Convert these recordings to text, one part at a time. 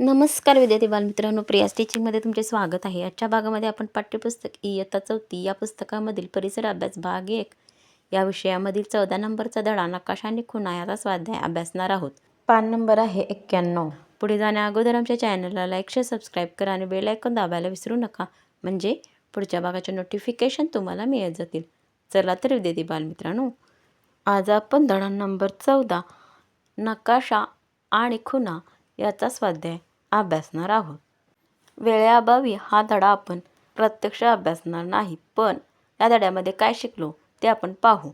नमस्कार विद्यार्थी बालमित्रांनो प्रिया टीचिंगमध्ये तुमचे स्वागत आहे. आजच्या भागामध्ये आपण पाठ्यपुस्तक इयत्ता चौथी या पुस्तकामधील परिसर अभ्यास भाग एक. या विषयामधील चौदा नंबरचा धडा नकाशा आणि खुणा याचा स्वाध्याय अभ्यासणार आहोत. पान नंबर आहे एक्क्याण्णव. पुढे जाण्या अगोदर आमच्या चॅनलला लाईक शेअर सबस्क्राईब करा आणि बेल आयकॉन दाबायला विसरू नका. म्हणजे पुढच्या भागाचे नोटिफिकेशन तुम्हाला मिळत जातील. चला तर विद्यार्थी बालमित्रांनो आज आपण धडा नंबर चौदा नकाशा आणि खुणा याचा स्वाध्याय अभ्यासणार आहोत. वेळेअभावी हा धडा आपण प्रत्यक्ष अभ्यासणार नाही पण या धड्यामध्ये काय शिकलो ते आपण पाहू.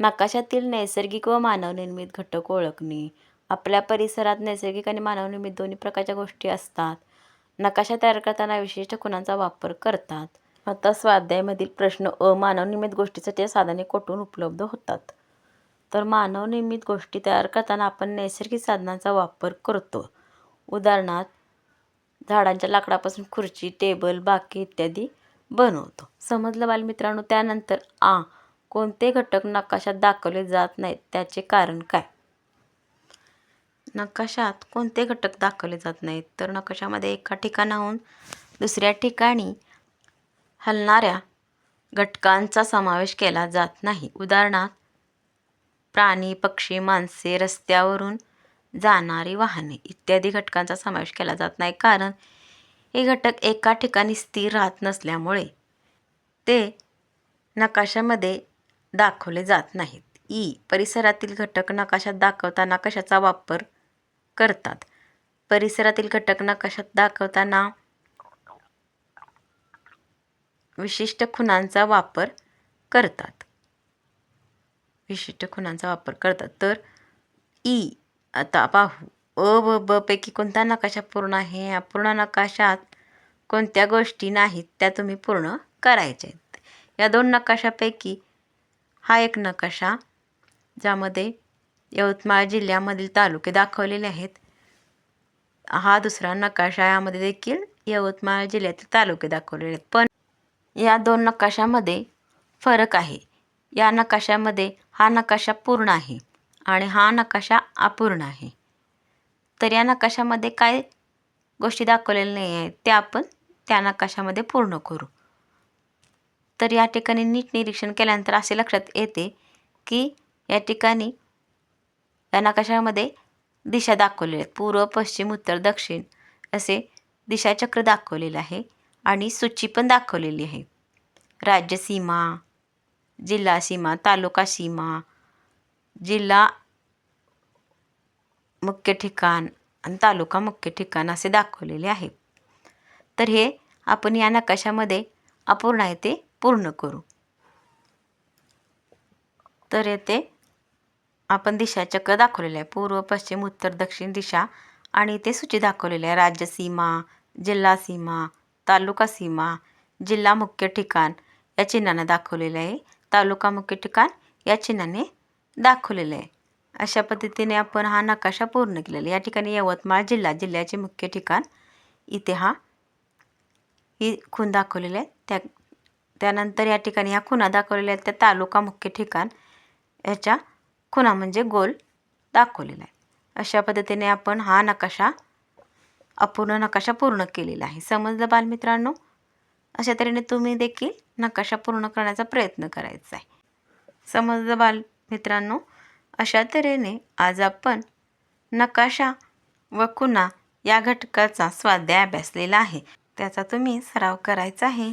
नकाशातील नैसर्गिक व मानवनिर्मित घटक ओळखणे. आपल्या परिसरात नैसर्गिक आणि मानवनिर्मित दोन्ही प्रकारच्या गोष्टी असतात. नकाशा तयार करताना विशिष्ट खुणांचा वापर करतात. आता स्वाध्यायामधील प्रश्न अ मानवनिर्मित गोष्टीसाठी साधने कोठून उपलब्ध होतात? तर मानवनिर्मित गोष्टी तयार करताना आपण नैसर्गिक साधनांचा वापर करतो. उदाहरणार्थ झाडांच्या लाकडापासून खुर्ची टेबल बाकी इत्यादी बनवतो. समजलं बालमित्रांनो? त्यानंतर आ कोणते घटक नकाशात दाखवले जात नाहीत? त्याचे कारण काय? नकाशात कोणते घटक दाखवले जात नाहीत? तर नकाशामध्ये एका ठिकाणाहून दुसऱ्या ठिकाणी हलणाऱ्या घटकांचा समावेश केला जात नाही. उदाहरणार्थ प्राणी पक्षी माणसे रस्त्यावरून जाणारी वाहने. इत्यादी घटकांचा समावेश केला जात नाही. कारण हे घटक एका ठिकाणी स्थिर राहत नसल्यामुळे ते नकाशामध्ये दाखवले जात नाहीत. ई. परिसरातील घटक नकाशात दाखवताना कशाचा वापर करतात? परिसरातील घटक नकाशात दाखवताना विशिष्ट खुणांचा वापर करतात. विशिष्ट खुणांचा वापर करतात. तर ई. आता पाहू अ व ब पैकी कोणता नकाशा पूर्ण आहे? पूर्ण नकाशात कोणत्या गोष्टी नाहीत त्या तुम्ही पूर्ण करायच्या आहेत. या दोन नकाशापैकी हा एक नकाशा ज्यामध्ये यवतमाळ जिल्ह्यामधील तालुके दाखवलेले आहेत. हा दुसरा नकाशा यामध्ये देखील यवतमाळ जिल्ह्यातील तालुके दाखवलेले आहेत. पण या दोन नकाशामध्ये फरक आहे. या नकाशामध्ये हा नकाशा पूर्ण आहे. आणि हा नकाशा अपूर्ण आहे. तर या नकाशामध्ये काय गोष्टी दाखवलेल्या नाही आहेत त्या आपण त्या नकाशामध्ये पूर्ण करू. तर या ठिकाणी नीट निरीक्षण केल्यानंतर असे लक्षात येते की या ठिकाणी या नकाशामध्ये दिशा दाखवलेल्या आहेत. पूर्व पश्चिम उत्तर दक्षिण असे दिशाचक्र दाखवलेलं आहे आणि सूची पण दाखवलेली आहे. राज्य सीमा जिल्हा सीमा तालुका सीमा जिल्हा मुख्य ठिकाण आणि तालुका मुख्य ठिकाण असे दाखवलेले आहे. तर हे आपण या नकाशामध्ये अपूर्ण आहे ते पूर्ण करू. तर येथे आपण दिशाचक्र दाखवलेलं आहे. पूर्व पश्चिम उत्तर दक्षिण दिशा आणि ते सूची दाखवलेली आहे. राज्य सीमा जिल्हा सीमा तालुका सीमा जिल्हा मुख्य ठिकाण या चिन्हानं दाखवलेलं आहे. तालुका मुख्य ठिकाण या चिन्हाने दाखवलेलं आहे. अशा पद्धतीने आपण हा नकाशा पूर्ण केलेला या ठिकाणी यवतमाळ जिल्हा जिल्ह्याचे मुख्य ठिकाण. इथे हा ही खून दाखवलेले आहे. त्या त्यानंतर या ठिकाणी ह्या खुणा दाखवलेल्या आहेत त्या तालुका मुख्य ठिकाण. याच्या खुणा म्हणजे गोल दाखवलेला आहे. अशा पद्धतीने आपण हा नकाशा अपूर्ण नकाशा पूर्ण केलेला आहे. समजलं बालमित्रांनो? अशा तऱ्हेने तुम्ही देखील नकाशा पूर्ण करण्याचा प्रयत्न करायचा आहे. समजलं बाल मित्रांनो अशा तऱ्हेने आज आपण नकाशा व खुणा या घटकाचा स्वाध्याय अभ्यासलेला आहे. त्याचा तुम्ही सराव करायचा आहे.